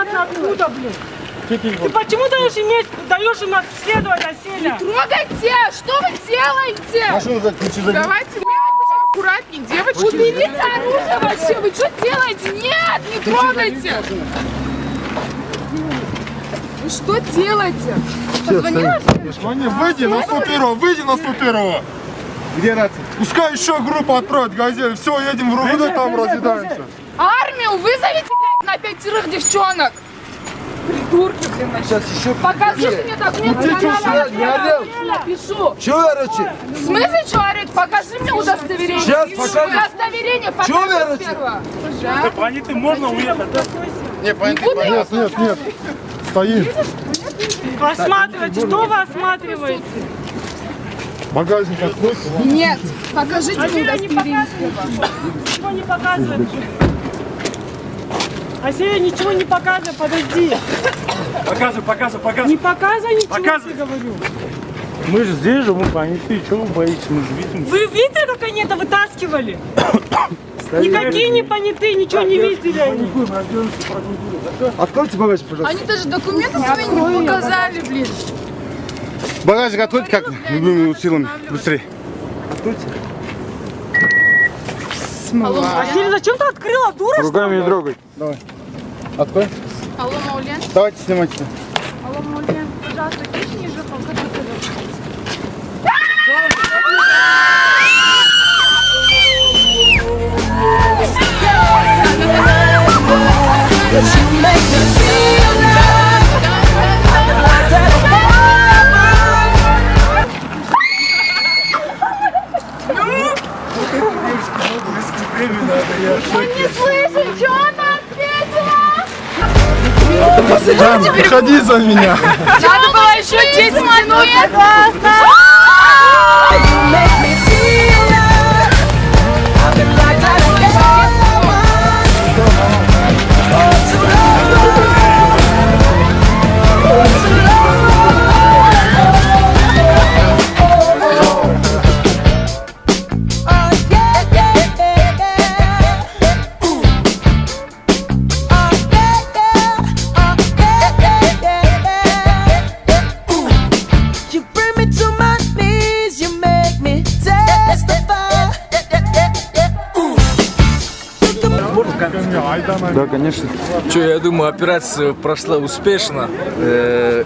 непонятно откуда, блин. Ты почему даешь иметь, даешь им обследовать Аселя? Трогайте! Что вы делаете? Машину за ключи забери. Давайте, блядь, аккуратней, девочки. Уберите оружие вообще, вы что делаете? Нет, не трогайте! Вы что делаете? Позвонила? Звони, выйди на 101, выйди на 101. Где рация? Пускай еще группу отправят, газель. Все, едем в РУВД, там разъедаемся. Армию вызовите, пятерых девчонок. Придурки, блин, вообще. Сейчас еще Покажите мне документы. Ну, ты чё, Я не орел? Напишу. Чего вы орете? В смысле, что орёт? Покажи мне удостоверение. Сейчас покажу. Удостоверение покажи орёте? сперва. Да? Поняты, можно уехать. Не, Буду я Нет, нет, нет. Стоим. Осматривайте, что вы осматриваете? Багажник открой. Нет, покажите мне не удостоверение. Ничего не показывает. Аселя ничего не показывает, подожди. Показывай, показывай, показывай. Не показывай ничего, Показывай. говорю. Мы же здесь же, мы поняты. Чего вы боитесь? Мы же видим. Вы видели, как они это вытаскивали? Никакие не понятые, ничего не видели они. Откройте багажник, пожалуйста. Они даже документы свои не показали, блин. Багажник откройте как любыми силами. Быстрее. Аселя, зачем ты открыла, дура? Руками не трогай. Давай. Открой. Алло, Маулен. Давайте снимайте. Алло, Маулен. Пожалуйста, пиши ниже, пока ты Он не слышит, что она ответила. Выходи за меня. Надо было еще 10 минут. Да, конечно. Что, я думаю, операция прошла успешно. Э,